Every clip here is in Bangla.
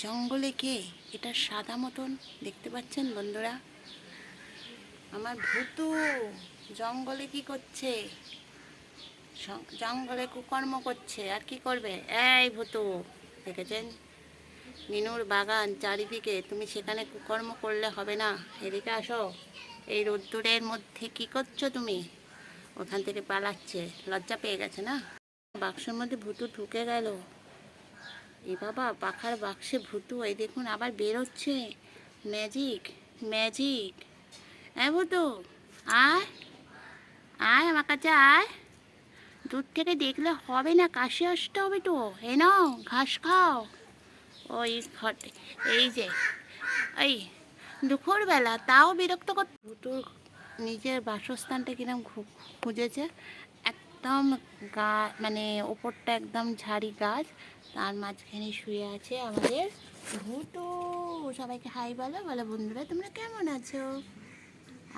জঙ্গলে কে এটা সাদা মতন দেখতে পাচ্ছেন বন্ধুরা? আমার ভূতু জঙ্গলে কি করছে? জঙ্গলে কুকর্ম করছে, আর কি করবে? এই ভূতু, দেখেছেন? মিনুর বাগান চারিদিকে, তুমি সেখানে কুকর্ম করলে হবে না। এদিকে আসো, এই রোদ্দুরের মধ্যে কি করছ তুমি? ওখান থেকে পালাচ্ছে, লজ্জা পেয়ে গেছে না? বাক্সের মধ্যে ভূতু ঢুকে গেল। এ বাবা, পাখার বাক্সে ভুতু, এই দেখুন আবার বেরোচ্ছে। Magic magic. হ্যাঁ ভুতু, আয় আয় আমার কাছে আয়। দূর থেকে দেখলে হবে না, কাশি আসতে হবে তো। এই নাও, ঘাস খাও। ওই ঘটে এই যে, এই দুপুরবেলা তাও বিরক্ত কর ভুতুর নিজের বাসস্থানটা কিরম খুঁজেছে? একদম গা মানে ওপরটা একদম ঝাড়ি গাছ। তার মাঝখানে শুয়ে আছে আমাদের ভুতু সবাইকে হাই বলো বলো বন্ধুরা, তোমরা কেমন আছো?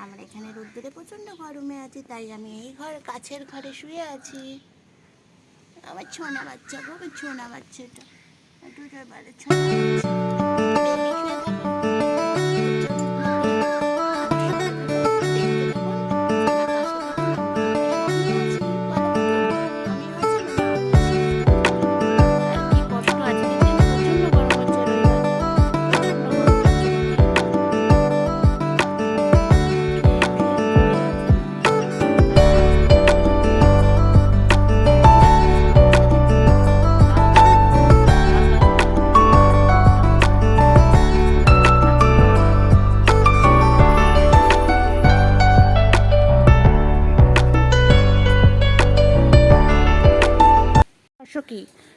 আমরা এখানে রোদ্দুরে প্রচণ্ড গরমে আছি, তাই আমি এই ঘর, কাছের ঘরে শুয়ে আছি। আমার ছোনা বাচ্চা খুবই ছোনা বাচ্চাটা। দুটোর বারে ছোনা বাচ্চা।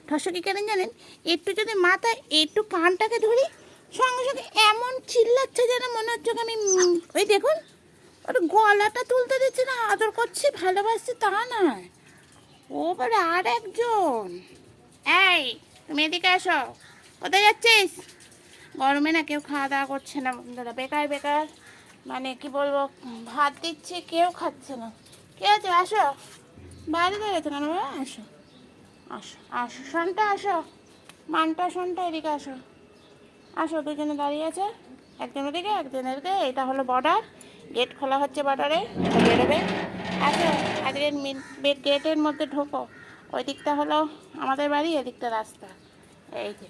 ঠসকি কেন জানেন? একটু যদি মাথায়, একটু কানটাকে ধরি, সঙ্গে সঙ্গে এমন চিল্লাচ্ছে যেন মনে হচ্ছে আমি ওই দেখুন, ওর গলাটা তুলতে দিচ্ছে না, আদর করছে, ভালোবাসছে, তা নয়। ও বলে আর একজন এই, তুমি এদিকে আসো কোথায় যাচ্ছিস? গরমে না কেউ খাওয়া দাওয়া করছে না, বন্ধুরা। বেকার বেকার। মানে কি বলব, ভাত দিচ্ছে, কেউ খাচ্ছে না। কে আছে? আসো। বাইরে দাঁড়িয়েছে কেন বাবা? আসো। আসো আসো শোনটা আসো। মানটা শোনটা এদিকে আসো। আসো, দুজনে দাঁড়িয়ে আছে। একজন ওদিকে একজন এদিকে এটা হলো বর্ডার গেট খোলা হচ্ছে বর্ডারে এটা বেরোবে আসো আজকের গেটের মধ্যে ঢোকো। ওই দিকটা হলো আমাদের বাড়ি এদিকটা রাস্তা। এই যে।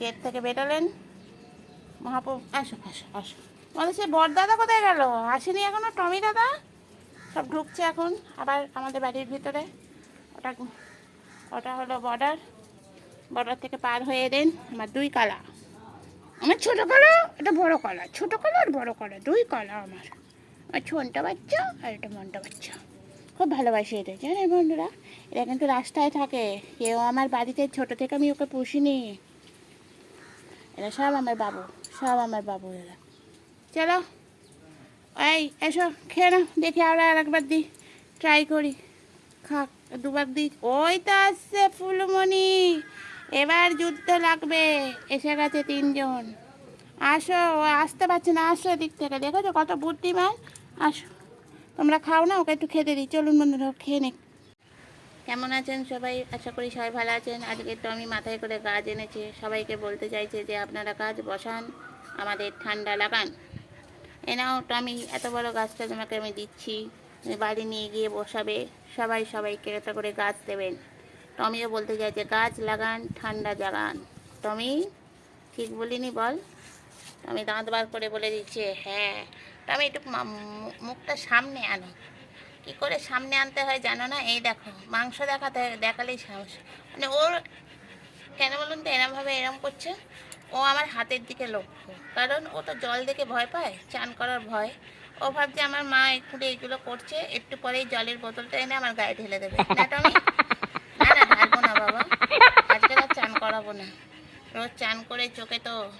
গেট থেকে বেরোলেন মহাপ্রভু, আসো আসো আসো। আমাদের সে বড়দাদা কোথায় গেল? আসেনি এখনও? টমি দাদা? সব ঢুকছে এখন। আবার আমাদের বাড়ির ভিতরে। ওটা ওটা হলো বর্ডার বর্ডার থেকে পার হয়ে দেন আমার দুই কলা। আমার ছোট কলা, এটা বড় কলা। ছোট কলা আর বড় কলা, দুই কলা আমার। আমার ছোনটা বাচ্চা আর এটা মনটা বাচ্চা। খুব ভালোবাসি এটা, জানেন বন্ধুরা? এটা কিন্তু রাস্তায় থাকে। কেউ আমার বাড়িতে, ছোট থেকে আমি ওকে পুষিনি। এরা সব আমার বাবু, সব আমার বাবু এরা। চলো, এই, এসো, খেয়ে নাও, দেখি আবার আর একবার দিই ট্রাই করি। খাক দুবার দিই। ওই তো আসছে ফুলমণি। এবার যুদ্ধ লাগবে, এসে গেছে তিনজন। আসো আসতে পারছে না, আসো দিক থেকে। দেখেছ কত বুদ্ধিমান? আসো। তোমরা খাও না, ওকে একটু খেতে দিই। চলুন বন্ধুরা খেয়ে নিক কেমন আছেন সবাই? আশা করি সবাই ভালো আছেন। আজকে তো আমি মাথায় করে গাছ এনেছি। সবাইকে বলতে চাইছে যে, আপনারা গাছ বসান, আমাদের ঠান্ডা লাগান। এ নাও তো আমি এত বড় গাছটা তোমাকে আমি দিচ্ছি। বাড়ি নিয়ে গিয়ে বসাবে। সবাই সবাইকে একটা করে গাছ দেবেন। টমিও বলতে চাই যে গাছ লাগান, ঠান্ডা জাগান। টমি, ঠিক বলিনি, বল। আমি দাঁত বার করে বলে দিচ্ছে হ্যাঁ। টমি একটু মুখটা সামনে আনো। কি করে সামনে আনতে হয় জানো না? এই দেখো, মাংস দেখাতে, দেখালেই সাহস। মানে ওর, কেন বলুন তো, এরমভাবে এরম করছে? ও আমার হাতের দিকে লক্ষ্য। কারণ ও তো জল দেখে ভয় পায়, চান করার ভয়। ও ভাবছে আমার মা একটু এগুলো করছে, একটু পরেই জলের বোতলটা এনে আমার গায়ে ঢেলে দেবে। না টমি না না না বাবা। আজকে আর চান করাবো না। রোজ চান করে চোখে তো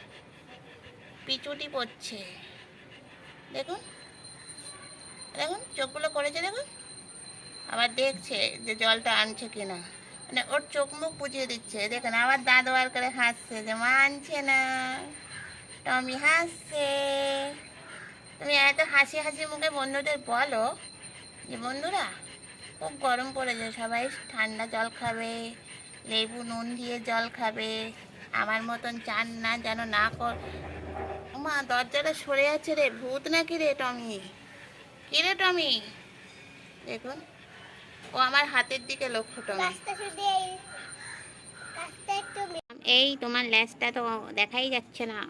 পিচুটি পড়ছে। দেখুন। দেখুন, চোখগুলো করেছে, দেখুন। আবার দেখছে যে জলটা আনছে কিনা। মানে ওর চোখ মুখ বুঝিয়ে দিচ্ছে। দেখেন, আবার দাঁত বার করে হাসছে যে মানছে না। টমি হাসছে। হাসি হাসি মুখে বন্ধুদের বলো যে বন্ধুরা খুব গরম পড়েছে সবাই ঠান্ডা জল খাবে লেবু নুন দিয়ে জল খাবে আমার মতন চান না যেন না কর মা দরজাটা সরে যাচ্ছে রে ভূত নাকি রে টমি? কি রে টমি? দেখুন ও আমার হাতের দিকে লক্ষ্য টমি। এই এই তোমার ল্যাসটা তো দেখাই যাচ্ছে না।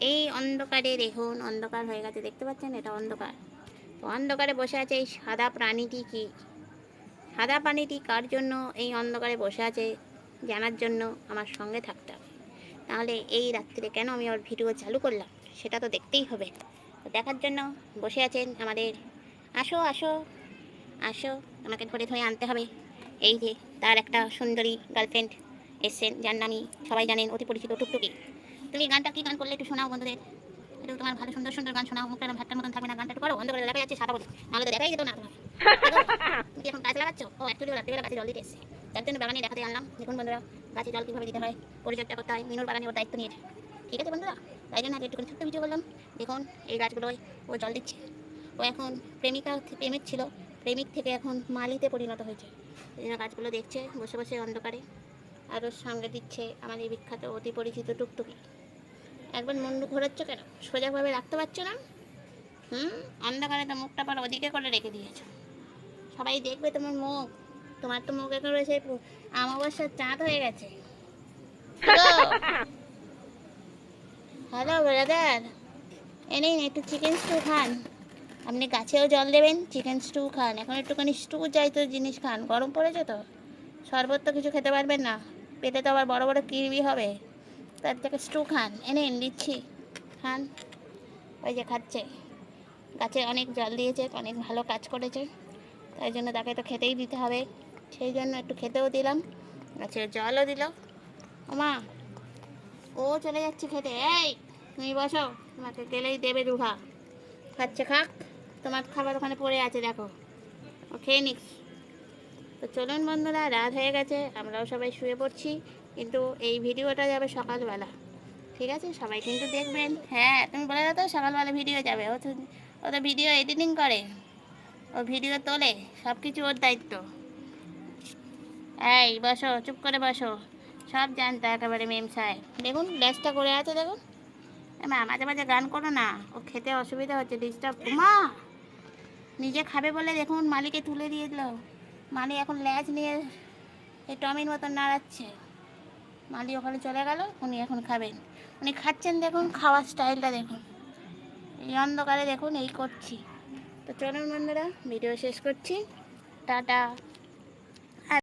এই অন্ধকারে দেখুন, অন্ধকার হয়ে গেছে, দেখতে পাচ্ছেন? এটা অন্ধকার। তো অন্ধকারে বসে আছে এই সাদা প্রাণীটি কি? সাদা প্রাণীটি কার জন্য এই অন্ধকারে বসে আছে? জানার জন্য আমার সঙ্গে থাকতে হবে। তাহলে এই রাত্রে কেন আমি ওর ভিডিও চালু করলাম? সেটা তো দেখতেই হবে। তো দেখার জন্য বসে আছেন আমাদের। আসো আসো আসো। আমাকে ধরে ধরে আনতে হবে। এই যে তার একটা সুন্দরী গার্লফ্রেন্ড এসছেন, যার নামই সবাই জানেন, অতি পরিচিত টুকটুকি। তুমি গানটা কি গান করলে একটু শোনাও বন্ধুদের? একটু তোমার ভালো সুন্দর সুন্দর গান শোনাও মুখটা ভাতটার মতন থাকবে না গানটা, একটু করো অন্ধকারে দেখা যাচ্ছে সাদা বলে। নাহলে তো দেখাই যেত না তোমার। তুমি এখন গাছ লাগাচ্ছ? ও অ্যাকচুয়ালি রাত্রিবেলা গাছে জল দিতে এসছে। তার জন্য বাগানে দেখাতে আনলাম দেখুন বন্ধুরা, গাছে জল কীভাবে দিতে হয়, পরিচর্যা করতে হয়, মিনুর বাগানে ওর দায়িত্ব নিয়েছে ঠিক আছে বন্ধুরা? তাই জন্য আগে একটু ছোট্ট ভিডিও করলাম। দেখুন, এই গাছগুলোয় ও জল দিচ্ছে। ও এখন প্রেমিকা প্রেমিক ছিল। প্রেমিক থেকে এখন মালিতে পরিণত হয়েছে। এই জন্য গাছগুলো দেখছে, বসে বসে অন্ধকারে। আরও সঙ্গে দিচ্ছে আমাদের বিখ্যাত, অতি পরিচিত টুকটুকি। একবার মুন্ডু ঘোরাচ্ছ কেন? সোজাভাবে রাখতে পারছ না? হুম? অন্ধকারে তো মুখটা পর ওদিকে করে রেখে দিয়েছ। সবাই দেখবে তোমার মুখ। তোমার তো মুখ এখন রয়েছে আমাবস্যার চাঁদ হয়ে গেছে। হ্যালো? ব্রাদার এ নিন, একটু চিকেন স্টু খান। আপনি গাছেও জল দেবেন চিকেন স্টু খান। এখন একটুখানি স্টু তো জিনিস খান। গরম পড়েছে তো? শরবত তো কিছু খেতে পারবেন না। পেটে তো আবার বড় বড় কিরবি হবে। তার থেকে স্টু খান। এনে দিচ্ছি। খান। ওই যে খাচ্ছে। গাছে অনেক জল দিয়েছে, অনেক ভালো কাজ করেছে। তাই জন্য তাকে তো খেতেই দিতে হবে। সেই জন্য একটু খেতেও দিলাম। গাছে জলও দিল। মা, ও চলে যাচ্ছে খেতে। এই, তুমি বসো। তোমাকে গেলেই দেবে রুহা খাচ্ছে, খাক। তোমার খাবার ওখানে পড়ে আছে, দেখো। ও খেয়ে নিস তো চলুন বন্ধুরা, রাত হয়ে গেছে। আমরাও সবাই শুয়ে পড়ছি। কিন্তু এই ভিডিওটা যাবে সকালবেলা। ঠিক আছে? সবাই কিন্তু দেখবেন। হ্যাঁ তুমি বলে দাও তো সকালবেলা ভিডিও যাবে। ও তো ও তো ভিডিও এডিটিং করে। ও ভিডিও তোলে। সব কিছু ওর দায়িত্ব। এই, বসো, চুপ করে বসো। সব জানতো একেবারে মেম সাহেব দেখুন লেসটা করে আছে, দেখুন। মা, মাঝে মাঝে গান করো না। ও খেতে অসুবিধা হচ্ছে ডিস্টার্ব মা! নিজে খাবে বলে দেখুন, মালিকে তুলে দিয়ে দিল। মালিক এখন ল্যাজ নিয়ে এই টমির মতন নাড়াচ্ছে। মালি ওখানে চলে গেল, উনি এখন খাবেন। উনি খাচ্ছেন দেখুন, খাওয়ার স্টাইলটা দেখুন। এই অন্ধকারে দেখুন, এই করছি। তো চলুন বন্ধুরা ভিডিও শেষ করছি। টাটা।